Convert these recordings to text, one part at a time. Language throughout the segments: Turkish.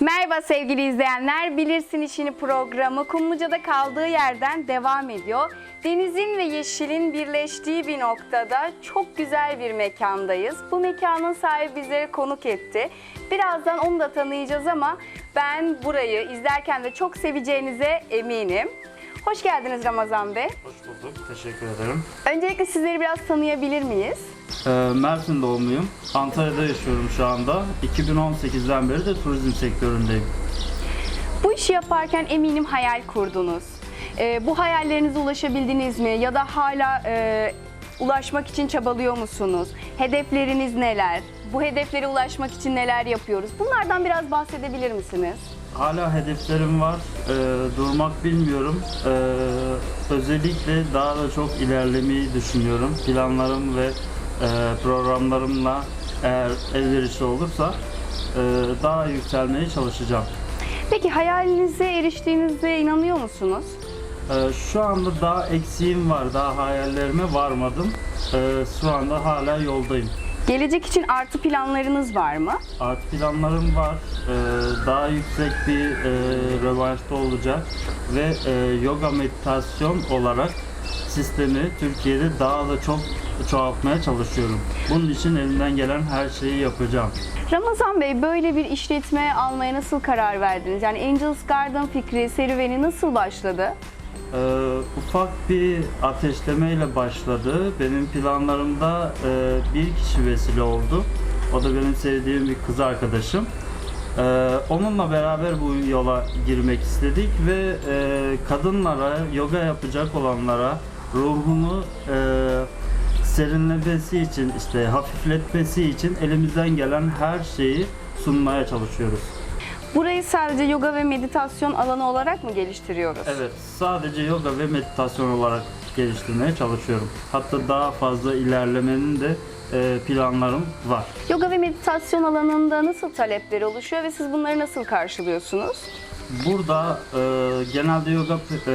Merhaba sevgili izleyenler. Bilirsin işini programı Kumluca'da kaldığı yerden devam ediyor. Denizin ve yeşilin birleştiği bir noktada çok güzel bir mekandayız. Bu mekanın sahibi bizleri konuk etti. Birazdan onu da tanıyacağız ama ben burayı izlerken de çok seveceğinize eminim. Hoş geldiniz Ramazan Bey. Hoş bulduk. Teşekkür ederim. Öncelikle sizleri biraz tanıyabilir miyiz? Ee, Mersin doğumluyum. Antalya'da yaşıyorum şu anda. 2018'den beri de turizm sektöründeyim. Bu işi yaparken eminim hayal kurdunuz. Ee, bu hayallerinize ulaşabildiniz mi? Ya da hala e, ulaşmak için çabalıyor musunuz? Hedefleriniz neler? Bu hedeflere ulaşmak için neler yapıyoruz? Bunlardan biraz bahsedebilir misiniz? Hala hedeflerim var. Ee, durmak bilmiyorum. Ee, özellikle daha da çok ilerlemeyi düşünüyorum. Planlarım ve e, programlarımla eğer elverişli olursa e, daha yükselmeye çalışacağım. Peki hayalinize eriştiğinize inanıyor musunuz? Ee, şu anda daha eksiğim var. Daha hayallerime varmadım. Ee, şu anda hala yoldayım. Gelecek için artı planlarınız var mı? Art planlarım var. Ee, daha yüksek bir e, rövanşta olacak ve e, yoga meditasyon olarak sistemi Türkiye'de daha da çok çoğaltmaya çalışıyorum. Bunun için elimden gelen her şeyi yapacağım. Ramazan Bey böyle bir işletme almaya nasıl karar verdiniz? Yani Angels Garden fikri, serüveni nasıl başladı? Ee, ufak bir ateşlemeyle başladı. Benim planlarımda e, bir kişi vesile oldu. O da benim sevdiğim bir kız arkadaşım. Ee, onunla beraber bu yola girmek istedik ve e, kadınlara, yoga yapacak olanlara ruhunu e, serinlemesi için, işte hafifletmesi için elimizden gelen her şeyi sunmaya çalışıyoruz. Burayı sadece yoga ve meditasyon alanı olarak mı geliştiriyoruz? Evet, sadece yoga ve meditasyon olarak geliştirmeye çalışıyorum. Hatta daha fazla ilerlemenin de e, planlarım var. Yoga ve meditasyon alanında nasıl talepler oluşuyor ve siz bunları nasıl karşılıyorsunuz? Burada e, genelde yoga e,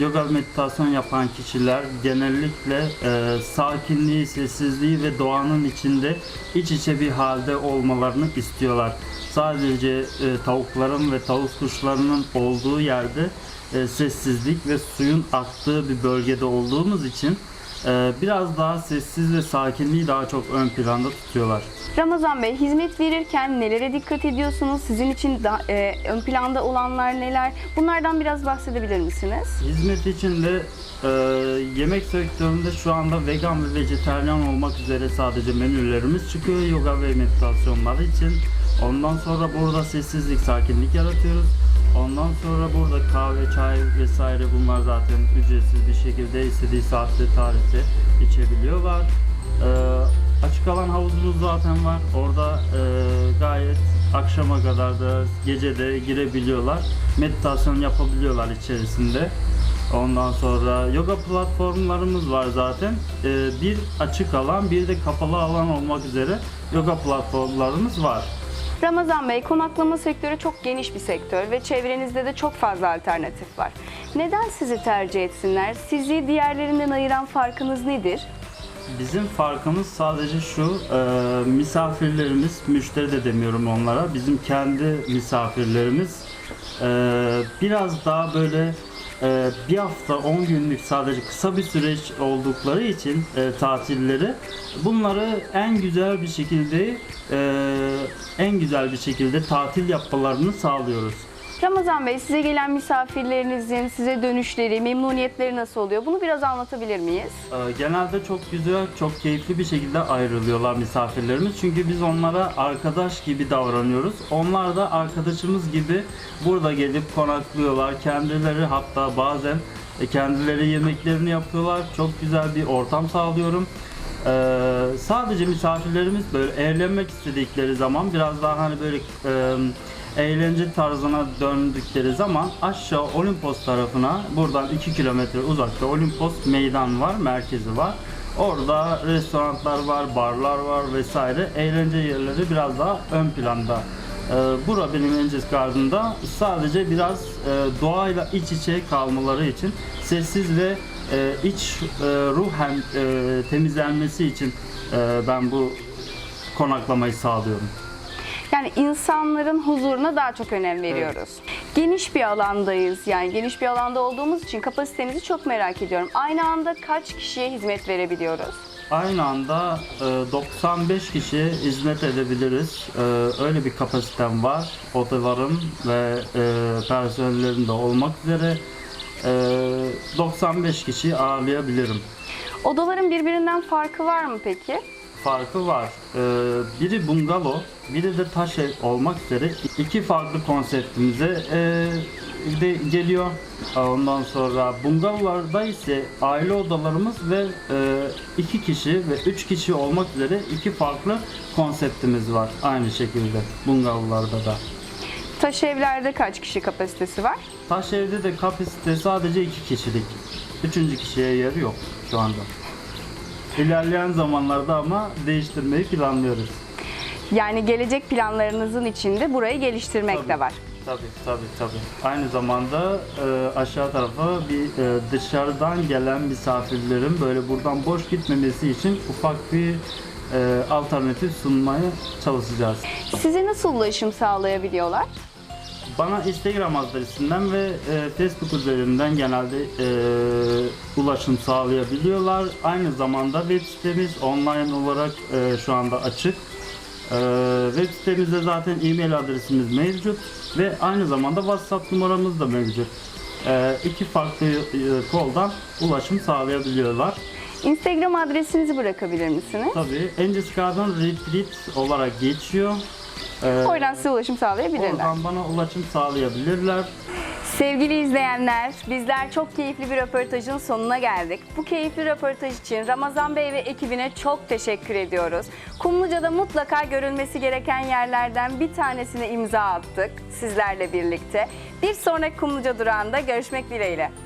yoga meditasyon yapan kişiler genellikle e, sakinliği, sessizliği ve doğanın içinde iç içe bir halde olmalarını istiyorlar. Sadece e, tavukların ve tavuk kuşlarının olduğu yerde e, sessizlik ve suyun aktığı bir bölgede olduğumuz için biraz daha sessiz ve sakinliği daha çok ön planda tutuyorlar. Ramazan Bey, hizmet verirken nelere dikkat ediyorsunuz? Sizin için da, e, ön planda olanlar neler? Bunlardan biraz bahsedebilir misiniz? Hizmet için de e, yemek sektöründe şu anda vegan ve vejetaryen olmak üzere sadece menülerimiz çıkıyor yoga ve meditasyonlar için. Ondan sonra burada sessizlik, sakinlik yaratıyoruz. Ondan sonra burada kahve, çay vesaire bunlar zaten ücretsiz bir şekilde istediği saatte, tarihte içebiliyorlar. E, açık alan havuzumuz zaten var. Orada e, gayet akşama kadar da gece de girebiliyorlar. Meditasyon yapabiliyorlar içerisinde. Ondan sonra yoga platformlarımız var zaten. Ee, bir açık alan, bir de kapalı alan olmak üzere yoga platformlarımız var. Ramazan Bey, konaklama sektörü çok geniş bir sektör ve çevrenizde de çok fazla alternatif var. Neden sizi tercih etsinler? Sizi diğerlerinden ayıran farkınız nedir? Bizim farkımız sadece şu, e, misafirlerimiz, müşteri de demiyorum onlara, bizim kendi misafirlerimiz e, biraz daha böyle e, bir hafta 10 günlük sadece kısa bir süreç oldukları için e, tatilleri bunları en güzel bir şekilde e, en güzel bir şekilde tatil yapmalarını sağlıyoruz. Ramazan Bey, size gelen misafirlerinizin size dönüşleri, memnuniyetleri nasıl oluyor? Bunu biraz anlatabilir miyiz? Ee, Genelde çok güzel, çok keyifli bir şekilde ayrılıyorlar misafirlerimiz. Çünkü biz onlara arkadaş gibi davranıyoruz. Onlar da arkadaşımız gibi burada gelip konaklıyorlar. Kendileri hatta bazen e, kendileri yemeklerini yapıyorlar. Çok güzel bir ortam sağlıyorum. Ee, sadece misafirlerimiz böyle eğlenmek istedikleri zaman biraz daha hani böyle e, eğlence tarzına döndükleri zaman aşağı Olimpos tarafına buradan 2 kilometre uzakta Olimpos meydan var, merkezi var. Orada restoranlar var, barlar var vesaire. Eğlence yerleri biraz daha ön planda. Ee, bura benim Angels Garden'da sadece biraz e, doğayla iç içe kalmaları için sessiz ve e, iç e, ruhen e, temizlenmesi için e, ben bu konaklamayı sağlıyorum. Yani insanların huzuruna daha çok önem veriyoruz. Geniş bir alandayız. Yani geniş bir alanda olduğumuz için kapasitenizi çok merak ediyorum. Aynı anda kaç kişiye hizmet verebiliyoruz? Aynı anda e, 95 kişiye hizmet edebiliriz. E, öyle bir kapasitem var. Odalarım ve e, personellerim de olmak üzere 95 kişiyi ağırlayabilirim. Odaların birbirinden farkı var mı peki? Farkı var. E, biri bungalov, biri de taş ev olmak üzere iki farklı konseptimize e, de geliyor. Ondan sonra bungalovlarda ise aile odalarımız ve e, iki kişi ve üç kişi olmak üzere iki farklı konseptimiz var. Aynı şekilde bungalovlarda da. Taş evlerde kaç kişi kapasitesi var? Taş evde de kapasite sadece iki kişilik. Üçüncü kişiye yer yok şu anda. İlerleyen zamanlarda ama değiştirmeyi planlıyoruz. Yani gelecek planlarınızın içinde burayı geliştirmek Tabii. de var. Tabii tabii tabii. Aynı zamanda e, aşağı tarafa bir e, dışarıdan gelen misafirlerin böyle buradan boş gitmemesi için ufak bir e, alternatif sunmaya çalışacağız. Size nasıl ulaşım sağlayabiliyorlar? Bana Instagram adresinden ve e, Facebook üzerinden genelde e, ulaşım sağlayabiliyorlar. Aynı zamanda web sitemiz online olarak e, şu anda açık. E, web sitemizde zaten e-mail adresimiz mevcut ve aynı zamanda WhatsApp numaramız da mevcut. E, iki farklı e, koldan ulaşım sağlayabiliyorlar. Instagram adresinizi bırakabilir misiniz? Tabii Garden Retreat olarak geçiyor. E, Oradan size ulaşım sağlayabilirler. oradan bana ulaşım sağlayabilirler. Sevgili izleyenler, bizler çok keyifli bir röportajın sonuna geldik. Bu keyifli röportaj için Ramazan Bey ve ekibine çok teşekkür ediyoruz. Kumluca'da mutlaka görülmesi gereken yerlerden bir tanesine imza attık sizlerle birlikte. Bir sonraki Kumluca durağında görüşmek dileğiyle.